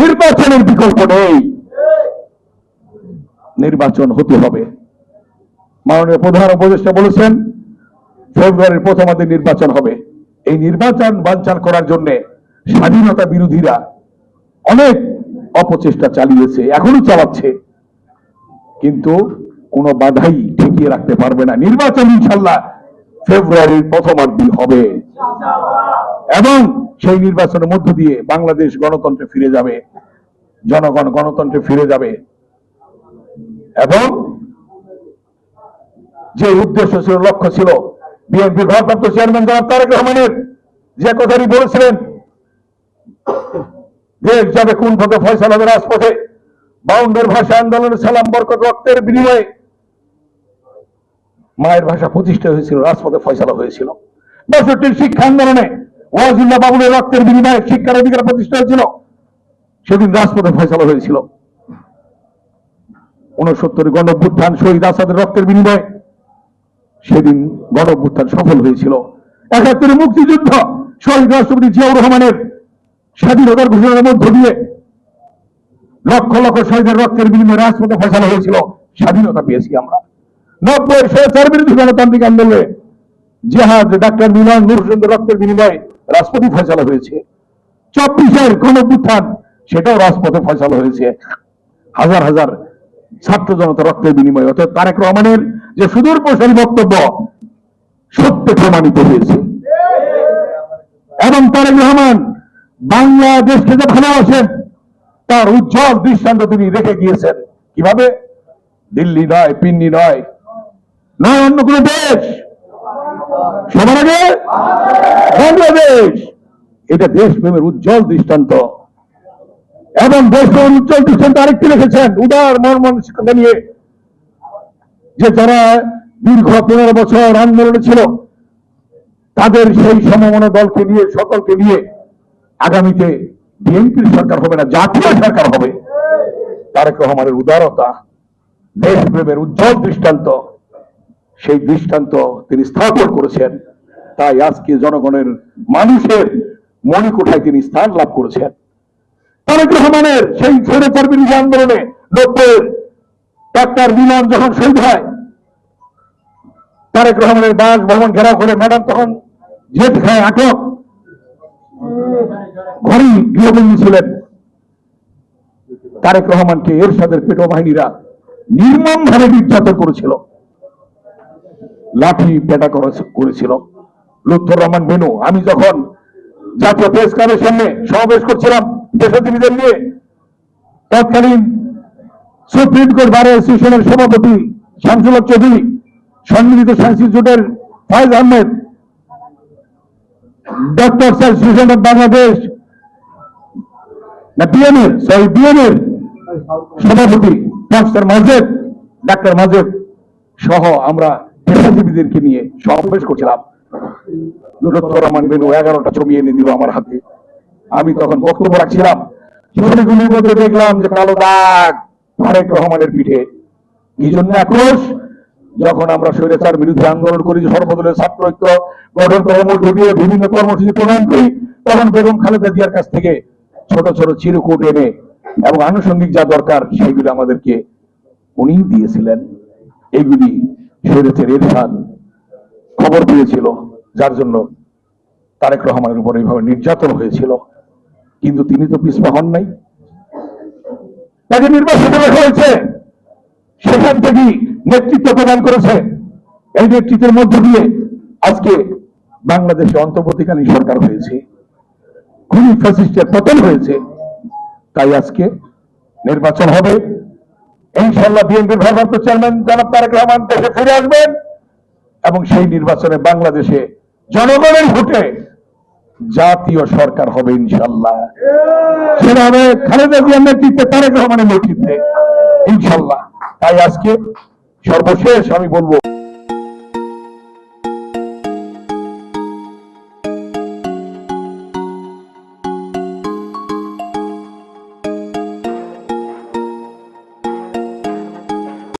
নির্বাচনের বিকল্প নেই। নির্বাচন হতে হবে। মাননীয় প্রধান উপদেষ্টা বলেছেন, ফেব্রুয়ারির প্রথমার্ধে নির্বাচন হবে। এই নির্বাচন বানচাল করার জন্য স্বাধীনতা বিরোধীরা অনেক অপচেষ্টা চালিয়েছে এখনও চালাচ্ছে। কিন্তু কোনো বাধাই ঠেকিয়ে রাখতে পারবে না। নির্বাচন ইনশাল্লাহ ফেব্রুয়ারির প্রথমার্ধে হবে। এবং সেই নির্বাচনের মধ্য দিয়ে বাংলাদেশ গণতন্ত্রে ফিরে যাবে, জনগণ গণতন্ত্রে ফিরে যাবে। এবং যে উদ্দেশ্য ছিল, লক্ষ্য ছিল, বিএনপির ভারপ্রাপ্ত চেয়ারম্যান জনাব তারেক রহমানের, যে কথাটি বলেছিলেন, দেশ যাবে কোন পথে ফয়সালা হবে রাজপথে, বাউন্ডের ভাষা আন্দোলনের সালাম, বরকত, রক্তের বিনিময়ে। মায়ের ভাষা প্রতিষ্ঠা হয়েছিল, রাজপথে ফয়সালা হয়েছিল। বাষট্টির শিক্ষা আন্দোলনে ওয়াজুল্লাহ রক্তের বিনিময়ে শিক্ষার অধিকার প্রতিষ্ঠা হয়েছিল। সেদিন রাজপথে ফয়সালা হয়েছিল। উনসত্তর গণভ্যুত্থান শহীদ আসাদের রক্তের বিনিময়ে সেদিন গণভ্যুত্থান সফল হয়েছিল। একাত্তরের মুক্তিযুদ্ধ, শহীদ রাষ্ট্রপতি জিয়াউর রহমানের স্বাধীনতার ঘোষণার মধ্য দিয়ে লক্ষ লক্ষ শহীদের রক্তের বিনিময়ে রাজপথে ফসলা হয়েছিল। স্বাধীনতা পেয়েছি আমরা। নব্বই স্বেচ্ছার বিরোধী গণতান্ত্রিক আন্দোলনে জেহাদ ডাক্তার মিলন নূর হোসেনদের রক্তের বিনিময়ে রাজপথে ফয়সালা হয়েছে। চব্বিশের গণভ্যুত্থান সেটাও রাজপথে ফয়সালা হয়েছে। হাজার হাজার ছাত্র জনতা রক্তের বিনিময়ে। অর্থাৎ তারেক রহমানের যে সুদূর প্রসারী বক্তব্য সত্য প্রমাণিত হয়েছে। এবং তারেক রহমান বাংলাদেশকে যে ভালোবাসেন, তার উজ্জ্বল দৃষ্টান্ত তিনি রেখে গিয়েছেন। কীভাবে? দিল্লি নয় পিন্ডি নয় নয় অন্য কোনো দেশ। সবার আগে বাংলাদেশ। এটা দেশপ্রেমের উজ্জ্বল দৃষ্টান্ত। এবং দেশপ্রেমের উজ্জ্বল দৃষ্টান্ত আরেকটি রেখেছেন উদার মর্মানসিকতা নিয়ে, যে যারা দীর্ঘ পনেরো বছর আন্দোলনে ছিল, তাদের সেই সমমনা দলকে নিয়ে, সকলকে নিয়ে আগামীতে বিএনপির সরকার হবে না, জাতীয় সরকার হবে। তারেক রহমানের উদারতা, দেশপ্রেমের উজ্জ্বল দৃষ্টান্ত। সেই দৃষ্টান্ত তিনি স্থাপন করেছেন। তাই আজকে জনগণের মানুষের মণিকোঠায় তিনি স্থান লাভ করেছেন। তারেক রহমানের সেই স্বৈরাচার বিরোধী আন্দোলনে নব্বইয়ের ডাক্তার মিলন যখন শহীদ হয়, তারেক রহমানের বাসভবন ঘেরাও করে ম্যাডাম তখন জেট খায়, আটক। ঘরেই গৃহবন্দী ছিলেন। তারেক রহমানকে এরশাদের পেটো বাহিনীরা নির্মম ভাবে নির্যাতন করেছিল। লাঠি পেটা করেছিল। লুৎফর রহমান বেনু, আমি যখন জাতীয় প্রেস ক্লাবের সামনে সমাবেশ করছিলাম দেশজীবীদের নিয়ে, তৎকালীন সুপ্রিম কোর্ট বার অ্যাসোসিয়েশনের সভাপতি শামসুল চৌধুরী, সম্মিলিত সায়েন্স ইনস্টিটিউটের Faiz Ahmed, doctor association of Bangladesh বিএনএর sorry বিএনএর সভাপতি প্রফেসর মাজেদ ডাক্তার মাজেদ সহ আমরা পেশাজীবীদেরকে নিয়ে সমাবেশ করছিলাম। লুৎফর রহমান বেনু এগারোটা ছবি এনে দিল আমার হাতে। আমি তখন বক্তব্য রাখছিলাম। ছবিগুলির মধ্যে দেখলাম যে কালো দাগ তারেক রহমানের পিঠে। এই জন্য আক্রোশ? যখন আমরা স্বৈরাচার বিরুদ্ধে আন্দোলন করি সর্বদলের ছাত্র ঐক্য গঠন করার মধ্য দিয়ে বিভিন্ন কর্মসূচি প্রণয়ন করি, তখন বেগম খালেদা জিয়ার কাছ থেকে ছোট ছোট চিরকুট এনে এবং আনুষঙ্গিক যা দরকার, সেইগুলি আমাদেরকে উনি দিয়েছিলেন। এইগুলি স্বৈরাচার এরশাদ খবর পেয়েছিল, যার জন্য তারেক রহমানের উপর এইভাবে নির্যাতন হয়েছিল। কিন্তু তিনি তো পিছপা হন নাই। তাকে নির্বাচিত রাখা হয়েছে। সেখান থেকেই নেতৃত্ব প্রদান করেছে। এই নেতৃত্বের মধ্য দিয়ে আজকে বাংলাদেশে অন্তর্বর্তীকালীন সরকার হয়েছে। খুবই ফ্যাসিস্টের পতন হয়েছে। তাই আজকে নির্বাচন হবে। ইনশাল্লাহ বিএনপির ভারপ্রাপ্ত চেয়ারম্যান জনাব তারেক রহমান দেশে ফিরে আসবেন এবং সেই নির্বাচনে বাংলাদেশে জনগণের ভোটে জাতীয় সরকার হবে ইনশাল্লাহ সেটা হবে খালেদা জিয়ার নেতৃত্বে তারেক রহমানের নেতৃত্বে ইনশাল্লাহ তাই আজকে সর্বশেষ আমি বলব